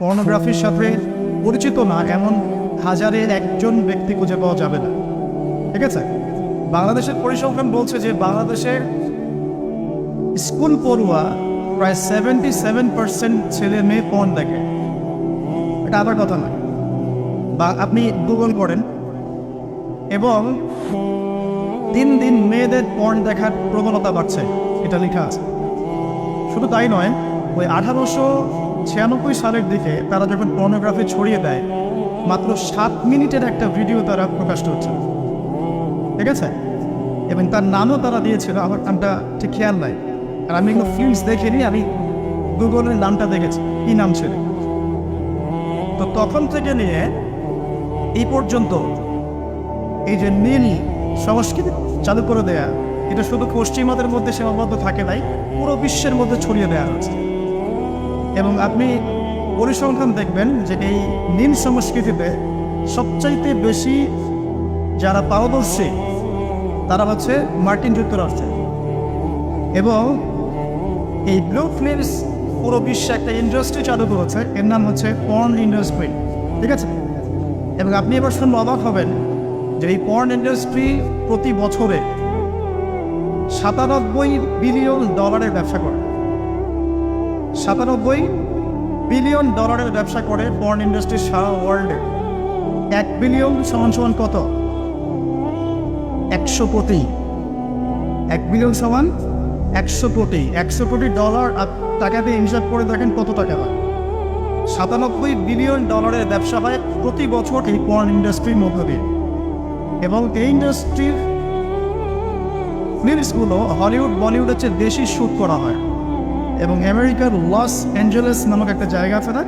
পর্নোগ্রাফির সাথে পরিচিত না, এমন হাজারের একজন ব্যক্তি খুঁজে পাওয়া যাবে না। ঠিক আছে? বাংলাদেশের পরিসংখ্যান বলছে যে বাংলাদেশের স্কুল পড়ুয়া প্রায় সেভেন্টি সেভেন পার্সেন্ট ছেলে মেয়ে পর্ন দেখে। এটা আবার কথা নয়। বা আপনি গুগল করেন। এবং দিন দিন মেয়েদের পর্ন দেখার প্রবণতা বাড়ছে। এটা লেখা আছে। শুধু তাই নয়, ওই আঠারোশো ছিয়ানব্বই সালের দিকে তারা যখন পর্নোগ্রাফি ছড়িয়ে দেয়, মাত্র সাত মিনিটের একটা ভিডিও তারা প্রকাশ করছে। ঠিক আছে? এবং তার নামও তারা দিয়েছিল, আমার নামটা ঠিক খেয়াল নাই। আর আমি এগুলো ফিল্মস দেখিনি আমি গুগলের নামটা দেখেছি, কী নাম ছিল? তো তখন থেকে নিয়ে এই পর্যন্ত এই যে নীল সংস্কৃতি চালু করে দেয়া, এটা শুধু পশ্চিমাদের মধ্যে সীমাবদ্ধ থাকে নাই, পুরো বিশ্বের মধ্যে ছড়িয়ে দেওয়া হয়েছে। এবং আপনি পরিসংখ্যান দেখবেন যে এই নীল সংস্কৃতিতে সবচাইতে বেশি যারা পারদর্শী, তারা হচ্ছে মার্কিন যুক্তরাষ্ট্রে এবং এই ব্লু ফিল্মস পুরো বিশ্বে একটা ইন্ডাস্ট্রি চালু করেছে এর নাম হচ্ছে পর্ন ইন্ডাস্ট্রি, ঠিক আছে? এবং আপনি এবার শুনলে অবাক হবেন যে এই পর্ন ইন্ডাস্ট্রি প্রতি বছরে সাতানব্বই বিলিয়ন ডলারের ব্যবসা করে। সাতানব্বই বিলিয়ন ডলারের ব্যবসা করে পর্ন ইন্ডাস্ট্রি সারা ওয়ার্ল্ডে এক বিলিয়ন সমান সমান কত? একশো কোটি। এক বিলিয়ন সমান একশো কোটি। একশো কোটি ডলার টাকা দিয়ে হিসাব করে দেখেন কত টাকা হয়। সাতানব্বই বিলিয়ন ডলারের ব্যবসা হয় প্রতি বছর এই পর্ন ইন্ডাস্ট্রির মধ্য দিয়ে। এবং এই ইন্ডাস্ট্রির ফিল্মসগুলো হলিউড বলিউডের চেয়ে বেশি শ্যুট করা হয়। এবং আমেরিকার লস অ্যাঞ্জেলেস নামক একটা জায়গা আছে না?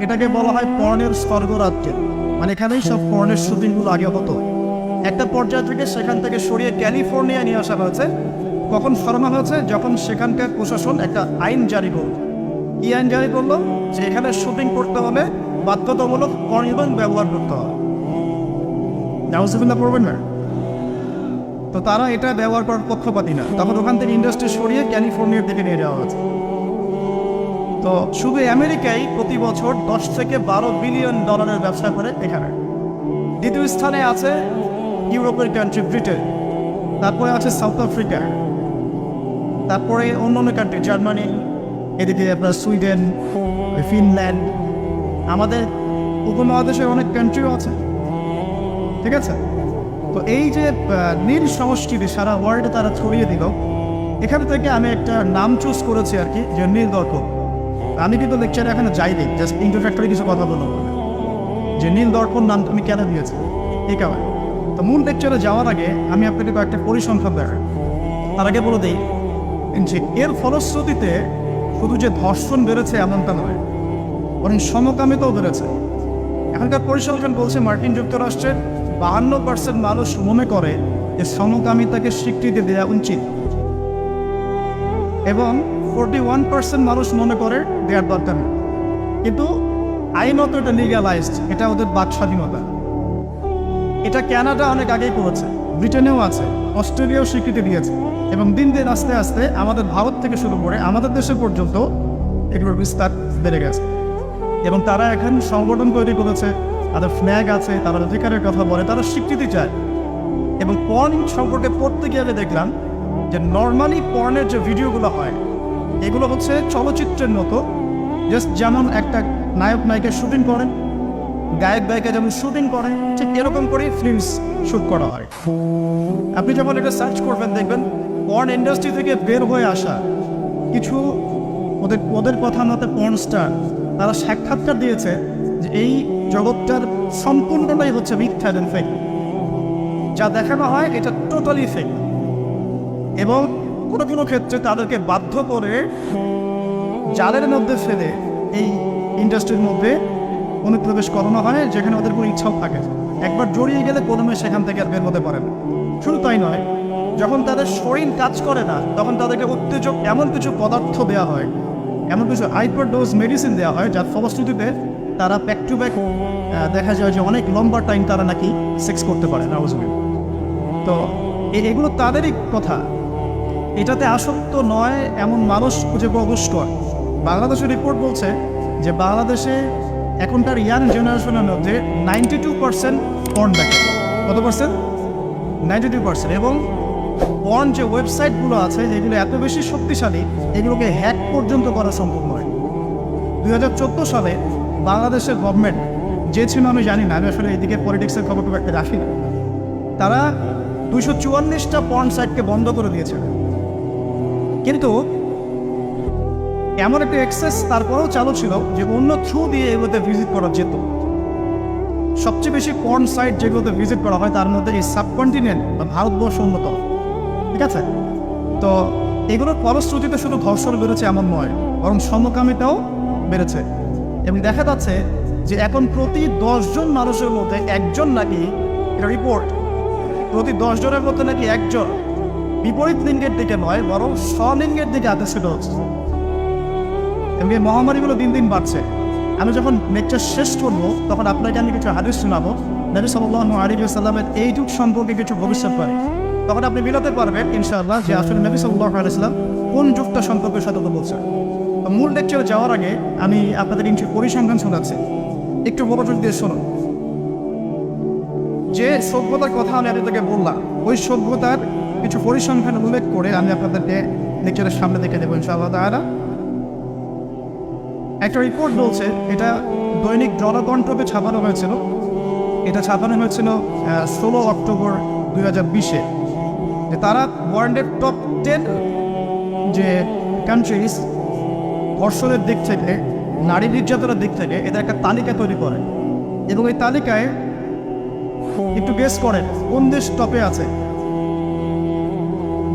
এটাকে বলা হয় পর্নের স্বর্গরাজ্য। মানে এখানেই সব পর্নের শুটিংগুলো আগে হতো। একটা পর্যায় থেকে সেখান থেকে সরিয়ে ক্যালিফোর্নিয়া নিয়ে আসা হয়েছে। কখন সরানো হয়েছে? যখন সেখানকার প্রশাসন একটা আইন জারি করল। কি আইন জারি করল? যে এখানে শুটিং করতে হলে বাধ্যতামূলক পর্নিবন ব্যবহার করতে হবে। তো তারা এটা ব্যবহার করার পক্ষপাতি না। তখন ওখান থেকে ইন্ডাস্ট্রি সরিয়ে ক্যালিফোর্নিয়ার দিকে নিয়ে যাওয়া হয়েছে। তো শুধু আমেরিকায় প্রতি বছর দশ থেকে বারো বিলিয়ন ডলারের ব্যবসা করে এখানে। দ্বিতীয় স্থানে আছে ইউরোপের কান্ট্রি ব্রিটেন তারপরে আছে সাউথ আফ্রিকা তারপরে অন্য অন্য কান্ট্রি জার্মানি এদিকে আপনার সুইডেন ফিনল্যান্ড আমাদের উপমহাদেশে অনেক কান্ট্রিও আছে। ঠিক আছে? তো এই যে নীল সংস্কৃতি সারা ওয়ার্ল্ডে তারা ছড়িয়ে দিল, এখান থেকে আমি একটা নাম চুজ করেছি আর কি, যে নীল দর্পণ। আমি কিন্তু লেকচারে এখানে যাইনি জাস্ট ইন্ট্রোডাক্টরি কিছু কথা বলব। যে নীল দর্পণ নাম তুমি কেন দিয়েছে? এই কারণে। তো মূল লেকচারে যাওয়ার আগে আমি আপনাকে কয়েকটা পরিসংখ্যান দেখাই। তার আগে বলে দিই যে এর ফলশ্রুতিতে শুধু যে ধর্ষণ বেড়েছে এমনটা নয়, বরং সমকামিতাও বেড়েছে। এখনকার পরিসংখ্যান বলছে মার্কিন যুক্তরাষ্ট্রের বাহান্ন পার্সেন্ট মানুষ মনে করে যে সমকামিতাকে স্বীকৃতি দেওয়া উচিত। এবং ফোরটি ওয়ান পার্সেন্ট মানুষ মনে করে দেওয়ার দরকার কিন্তু আইনত এটা লিগালাইজড এটা ওদের বাক স্বাধীনতা। এটা কানাডা অনেক আগেই করেছে ব্রিটেনেও আছে অস্ট্রেলিয়াও স্বীকৃতি দিয়েছে, এবং দিন দিন আস্তে আস্তে আমাদের ভারত থেকে শুরু করে আমাদের দেশে পর্যন্ত এগুলোর বিস্তার বেড়ে গেছে। এবং তারা এখন সংগঠন তৈরি করেছে, তাদের ফ্ল্যাগ আছে তারা অধিকারের কথা বলে, তারা স্বীকৃতি চায়। এবং পর্ন সম্পর্কে পড়তে গেলে দেখলাম যে নর্মালি পর্নের যে ভিডিওগুলো হয়, এগুলো হচ্ছে চলচ্চিত্রের মতো। জাস্ট যেমন একটা নায়ক নায়িকা শুটিং করেন, গায়ক গায়িকা যেমন শুটিং করেন, ঠিক এরকম করেই ফিল্মস শ্যুট করা হয়। আপনি যখন এটা সার্চ করবেন, দেখবেন পর্ন ইন্ডাস্ট্রি থেকে বের হয়ে আসা কিছু ওদের ওদের কথা মতে পর্ন স্টার তারা সাক্ষাৎকার দিয়েছে যে এই জগৎটার সম্পূর্ণটাই হচ্ছে মিথ্যা ফেক যা দেখানো হয়, এটা টোটালি ফেক এবং কোনো কোনো ক্ষেত্রে তাদেরকে বাধ্য করে জালের মধ্যে ফেলে এই ইন্ডাস্ট্রির মধ্যে অনুপ্রবেশ করানো হয় যেখানে ওদের কোনো ইচ্ছাও থাকে। একবার জড়িয়ে গেলে কোনো মেয়ে সেখান থেকে আর বের হতে পারে না। শুধু তাই নয় যখন তাদের শরীর কাজ করে না তখন তাদেরকে উত্তেজক এমন কিছু পদার্থ দেওয়া হয় এমন কিছু হাইপার ডোজ মেডিসিন দেওয়া হয় যার ফলশ্রুতিতে তারা ব্যাক টু ব্যাক দেখা যায় যে অনেক লম্বা টাইম তারা নাকি সেক্স করতে পারে। নাউজবিল তো এগুলো তাদেরই কথা। এটাতে আসক্ত নয় এমন মানুষ খুঁজে পাওয়া দুষ্কর। বাংলাদেশের রিপোর্ট বলছে যে বাংলাদেশে এখনকার ইয়াং জেনারেশনের মধ্যে নাইনটি টু পার্সেন্ট পর্ন দেখে। কত পার্সেন্ট? Ninety two percent. এবং পর্ন যে ওয়েবসাইটগুলো আছে, যেগুলো এত বেশি শক্তিশালী, এগুলোকে হ্যাক পর্যন্ত করা সম্ভব নয়। দুই হাজার সালে বাংলাদেশের গভর্নমেন্ট যে ছিল আমি জানি না, আমি আসলে এদিকে পলিটিক্সের খবর খুব একটা রাখি না। তারা দুইশো চুয়াল্লিশটা পর্ন সাইটকে বন্ধ করে দিয়েছে। কিন্তু এমন একটা এক্সেস তারপরেও চালু ছিল যে অন্য থ্রু দিয়ে এগুলোতে ভিজিট করা যেত। সবচেয়ে বেশি পর্ন সাইট যেগুলোতে ভিজিট করা হয়, তার মধ্যে এই সাবকন্টিনেন্ট বা ভারতবর্ষ অন্যতম। ঠিক আছে? তো এগুলোর ফলশ্রুতিতে শুধু ধর্ষণ বেড়েছে এমন নয়, বরং সমকামিতাও বেড়েছে। এবং দেখা যাচ্ছে যে এখন প্রতি দশজন মানুষের মধ্যে একজন নাকি রিপোর্ট প্রতি দশজনের মধ্যে নাকি একজন বিপরীত লিঙ্গের দিকে নয়, বরং স্বলিঙ্গের দিকে আকর্ষিত হচ্ছে। এই মহামারীগুলো দিন দিন বাড়ছে। আমি যখন লেকচার শেষ করব, তখন আপনাকে আমি কিছু হাদিস শোনাবো। নবী সাল্লাহ আলী এই যুগ সম্পর্কে কিছু ভবিষ্যৎবাণী তখন আপনি মিলাতে পারবেন, ইনশাআল্লাহ, যে আসলে নবী সাল্লাহ আলাইসাল্লাম কোন যুগটা সম্পর্কে সতর্ক বলছেন। মূল লেকচারে যাওয়ার আগে আমি আপনাদের কিছু পরিসংখ্যান শোনাচ্ছি। একটু মনোযোগ দিয়ে শুনুন। যে সভ্যতার কথা আমি আপনাদেরকে বললাম, ওই সভ্যতার কিছু পরিসংখ্যান উল্লেখ করে আমি আপনাদেরকে লেকচারের সামনে দেখে দেবো ইনশাআল্লাহ তাহারা একটা রিপোর্ট বলছে, এটা দৈনিক জনকণ্ঠকে ছাপানো হয়েছিল। এটা ছাপানো হয়েছিল ষোলো অক্টোবর দুই হাজার বিশে। তারা ওয়ার্ল্ডের টপ টেন যে কান্ট্রিজ ধর্ষণের দিক থেকে, নারী নির্যাতনের দিক থেকে, এটা একটা তালিকা তৈরি করে। এবং এই তালিকায় একটু গেস করেন, কোন দেশ টপে আছে?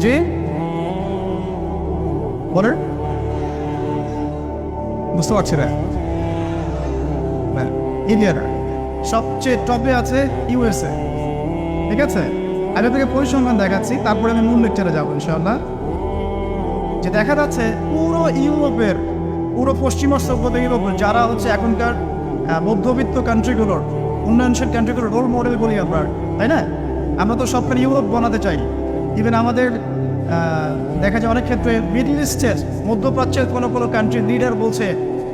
যে বলেন বুঝতে পারছি না। ইন্ডিয়ার সবচেয়ে টপে আছে ইউএসএ ঠিক আছে? আমি আপনাকে পরিসংখ্যান দেখাচ্ছি, তারপরে আমি মূল লেকচারে যাব ইনশাল্লাহ যে দেখা যাচ্ছে পুরো ইউরোপের, পুরো পশ্চিমা সভ্যতা ইউরোপের, যারা হচ্ছে এখনকার মধ্যবিত্ত কান্ট্রিগুলোর উন্নয়নশীল কান্ট্রিগুলোর রোল মডেল বলি আমরা, তাই না? আমরা তো সবখানে ইউরোপ বানাতে চাই। ইভেন আমাদের দেখা যায় অনেক ক্ষেত্রে মিডল ইস্টের মধ্যপ্রাচ্যের কোনো কোনো কান্ট্রির লিডার বলছে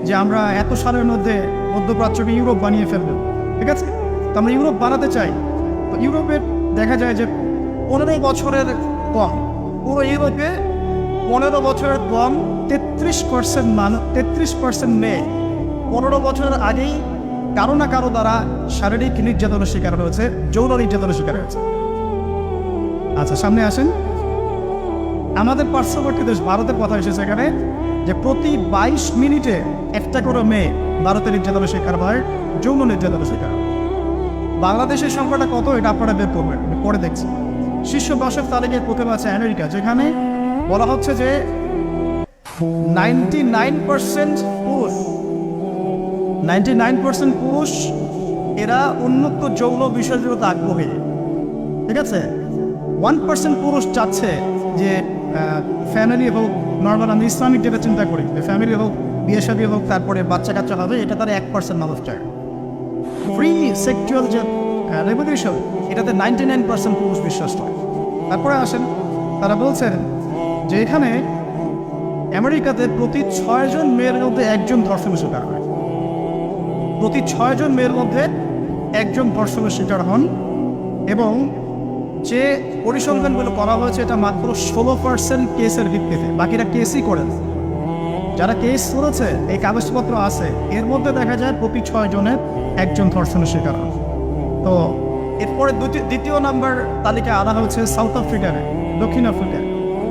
যে আমরা এত সালের মধ্যে মধ্যপ্রাচ্যকে ইউরোপ বানিয়ে ফেলব। ঠিক আছে? তো আমরা ইউরোপ বানাতে চাই। তো ইউরোপের দেখা যায় যে পনেরো বছরের কম পুরো ইউরোপে পনেরো বছরের কম তেত্রিশ পার্সেন্ট মানুষ তেত্রিশ পার্সেন্ট মেয়ে পনেরো বছরের আগেই কারও না কারও দ্বারা শারীরিক নির্যাতনের শিকার হয়েছে, যৌন নির্যাতনের শিকার হয়েছে। আচ্ছা সামনে আসেন। আমাদের পার্শ্ববর্তী দেশ ভারতের কথা এসেছে এখানে যে প্রতি বাইশ মিনিটে একটা করে মেয়ে ভারতের নির্যাতনের শিকার হয়, যৌন নির্যাতনের শিকার বাংলাদেশের সংখ্যাটা কত এটা আপনারা বের করবেন পরে দেখছি। শীর্ষ দশের তালিকায় প্রথমে আছে আমেরিকা, যেখানে বলা হচ্ছে যে নাইনটি নাইন পার্সেন্ট পুরুষ, নাইনটি নাইন পার্সেন্ট পুরুষ এরা উন্মুক্ত যৌন বিষয়গুলোতে আগ্রহী। ঠিক আছে? ওয়ান পার্সেন্ট পুরুষ চাচ্ছে যে ফ্যামিলি হোক নর্মাল আমি ইসলামিক যেটা চিন্তা করি ফ্যামিলি হোক, বিয়ে শাদী হোক, তারপরে বাচ্চা কাচ্চা হবে, এটা তারা এক পার্সেন্ট মানুষ চায়। ফ্রি সেক্সুয়াল যে রেভলিউশন এটাতে নাইনটি নাইন পার্সেন্ট পুরুষ বিশ্বাস করে তারপরে আসেন, তারা বলছেন যে এখানে আমেরিকাতে প্রতি ছয়জন মেয়ের মধ্যে একজন ধর্ষণের শিকার হয়। প্রতি ছয়জন মেয়ের মধ্যে একজন ধর্ষণের শিকার হন এবং যে পরিসংখ্যানগুলো করা হয়েছে, এটা মাত্র ষোলো পার্সেন্ট কেসের ভিত্তিতে। বাকিরা কেসই করে না। যারা কেস করেছে, এই কাগজপত্র আছে, এর মধ্যে দেখা যায় প্রতি ছয় জনের একজন ধর্ষণের শিকার তো এরপরে দ্বিতীয় নাম্বার তালিকায় আনা হয়েছে সাউথ আফ্রিকার দক্ষিণ আফ্রিকায়।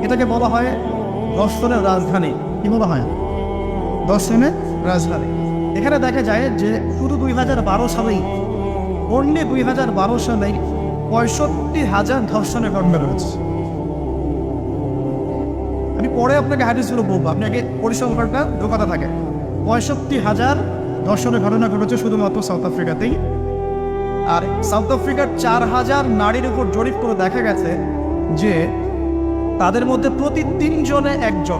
এটাকে বলা হয় দর্শনের রাজধানী। কি বলা হয়? দর্শনের রাজধানী। এখানে দেখা যায় যে শুধু দুই হাজার বারো সালেই অন্য দুই হাজার বারো সালেই পঁয়ষট্টি হাজার ধর্ষণের ঘটনা রয়েছে। আমি পরে আপনাকে হাদিসগুলো বলব। আপনাকে পরিসংখ্যানটা ঢোকাতে থাকে। পঁয়ষট্টি হাজার ধর্ষণের ঘটনা ঘটেছে শুধুমাত্র সাউথ আফ্রিকাতেই। আর সাউথ আফ্রিকার চার হাজার নারীর উপর জরিপ করে দেখা গেছে যে তাদের মধ্যে প্রতি তিনজনে একজন।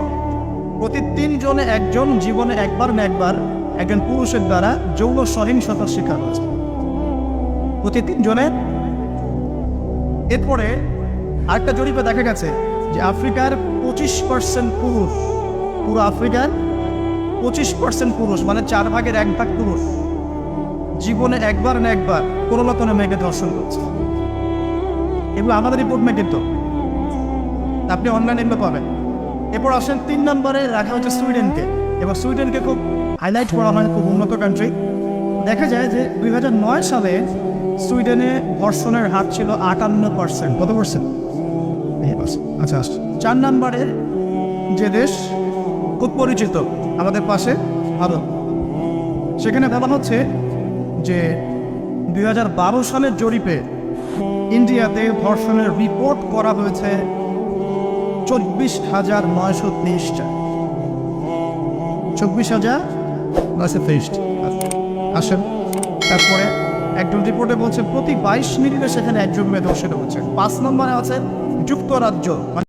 প্রতি তিনজনে একজন, জীবনে একবার না একবার একজন পুরুষের দ্বারা যৌন সহিংসতার শিকার হয়েছে। প্রতি তিনজনে এরপরে আরেকটা জরিপে দেখা গেছে যে আফ্রিকার পঁচিশ পার্সেন্ট পুরুষ, পুরো আফ্রিকার পঁচিশ পার্সেন্ট পুরুষ মানে চার ভাগের এক ভাগ পুরুষ, জীবনে একবার না একবার কোনো না কোনো মেয়েকে ধর্ষণ করছে। এগুলো আমাদের রিপোর্টমে কিন্তু আপনি অনলাইনে এগুলো পাবেন। এরপর আসেন তিন নম্বরে, রাখা হচ্ছে সুইডেনকে। এবার সুইডেনকে খুব হাইলাইট করা হয় খুব উন্নত কান্ট্রি দেখা যায় যে দুই নয় সালে সুইডেনে ধর্ষণের হার ছিল আটান্ন পার্সেন্ট কত পার্সেন্ট আচ্ছা আচ্ছা। চার নম্বরে যে দেশ খুব পরিচিত আমাদের পাশে ভারত। সেখানে বলা হচ্ছে যে দুই বারো সালের জরিপে ইন্ডিয়াতে ধর্ষণের রিপোর্ট করা হয়েছে চব্বিশ হাজার নয়শো তেইশটা। চব্বিশ হাজার নয়শো তেইশটি। আসেন। তারপরে একজন রিপোর্টে বলছে, প্রতি বাইশ মিনিটে সেখানে একজন মেয়ে ধর্ষিত হচ্ছে। পাঁচ নম্বরে আছে যুক্তরাজ্য।